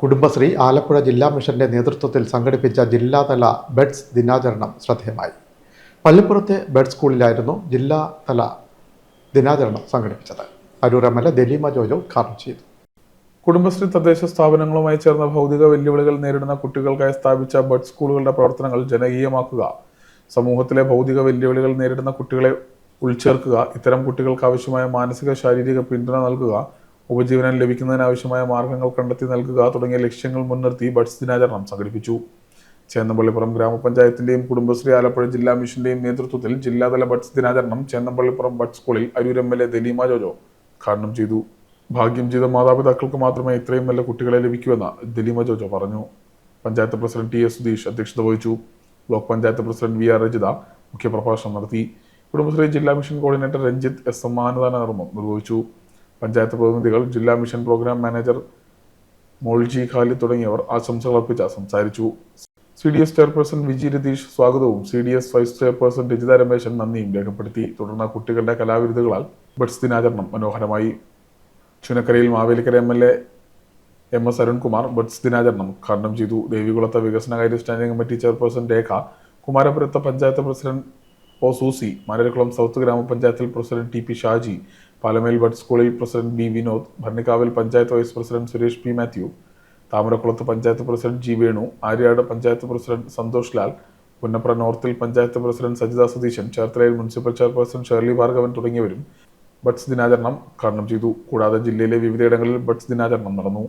കുടുംബശ്രീ ആലപ്പുഴ ജില്ലാ മിഷന്റെ നേതൃത്വത്തിൽ സംഘടിപ്പിച്ച ജില്ലാതല ബെഡ്സ് ദിനാചരണം ശ്രദ്ധേയമായി. പള്ളിപ്പുറത്തെ ബെഡ് സ്കൂളിലായിരുന്നു ജില്ലാതല ദിനാചരണം സംഘടിപ്പിച്ചത്. Aroor M L A Dalima Jojo ഉദ്ഘാടനം ചെയ്തു. കുടുംബശ്രീ തദ്ദേശ സ്ഥാപനങ്ങളുമായി ചേർന്ന ഭൗതിക വെല്ലുവിളികൾ നേരിടുന്ന കുട്ടികൾക്കായി സ്ഥാപിച്ച ബഡ് സ്കൂളുകളുടെ പ്രവർത്തനങ്ങൾ ജനകീയമാക്കുക. സമൂഹത്തിലെ ഭൗതിക വെല്ലുവിളികൾ നേരിടുന്ന കുട്ടികളെ ഉൾച്ചേർക്കുക. ഇത്തരം കുട്ടികൾക്ക് ആവശ്യമായ മാനസിക ശാരീരിക പിന്തുണ നൽകുക. ഉപജീവനം ലഭിക്കുന്നതിനാവശ്യമായ മാർഗങ്ങൾ കണ്ടെത്തി നൽകുക തുടങ്ങിയ ലക്ഷ്യങ്ങൾ മുൻനിർത്തി ബഡ്സ് ദിനാചരണം സംഘടിപ്പിച്ചു. ചേന്നമ്പള്ളിപ്പുറം ഗ്രാമപഞ്ചായത്തിന്റെയും കുടുംബശ്രീ ആലപ്പുഴ ജില്ലാ മിഷന്റെയും നേതൃത്വത്തിൽ ജില്ലാതല ബഡ്സ് ദിനാചരണം ചേന്നമ്പള്ളിപ്പുറം ബഡ്സ് സ്കൂളിൽ Aroor M L A Dalima Jojo ഉദ്ഘാടനം ചെയ്തു. ഭാഗ്യം ചെയ്ത മാതാപിതാക്കൾക്ക് മാത്രമേ ഇത്രയും നല്ല കുട്ടികളെ ലഭിക്കൂവെന്ന് ദലീമ ജോജോ പറഞ്ഞു. Panchayat president T S Sudheesh അധ്യക്ഷത വഹിച്ചു. Block panchayat president V R Rajitha മുഖ്യപ്രഭാഷണം നടത്തി. കുടുംബശ്രീ ജില്ലാ mission coordinator Ranjith S M മാനദാന നിർവഹിച്ചു. പഞ്ചായത്ത് പ്രതിനിധികൾ ജില്ലാ mission program manager Molji Khali തുടങ്ങിയവർ ആശംസകൾ അർപ്പിച്ച സംസാരിച്ചു. C D S chairperson Viji Ratheesh സ്വാഗതവും. C D S vice chairperson Rajitha Remesan നന്ദിയും രേഖപ്പെടുത്തി. തുടർന്ന് കുട്ടികളുടെ കലാവിരുതുകളാൽ ബഡ്സ് ദിനാചരണം മനോഹരമായി. ചുനക്കരയിൽ Mavelikkara M L A M S Arunkumar buds ദിനാചരണം ഉദ്ഘാടനം ചെയ്തു. ദേവികുളത്തെ വികസനകാര്യ standing committee chairperson Rekha കുമാരപുരത്തെ panchayat president O Susy Marakkulam south ഗ്രാമപഞ്ചായത്തിൽ president T P Shaji Palamel bud സ്കൂളിൽ president B Vinod ഭരണിക്കാവിൽ panchayat vice president Suresh P Mathew താമരക്കുളത്ത് panchayat president G Venu Aryad panchayat president Santhosh Lal Punnapra നോർത്തിൽ panchayat president Sajitha Satheesan ചേർത്തലയിൽ municipal chairperson Shirley Bhargavan തുടങ്ങിയവരും buds ദിനാചരണം ഉദ്ഘാടനം ചെയ്തു. കൂടാതെ ജില്ലയിലെ വിവിധയിടങ്ങളിൽ ബഡ്സ് ദിനാചരണം നടന്നു.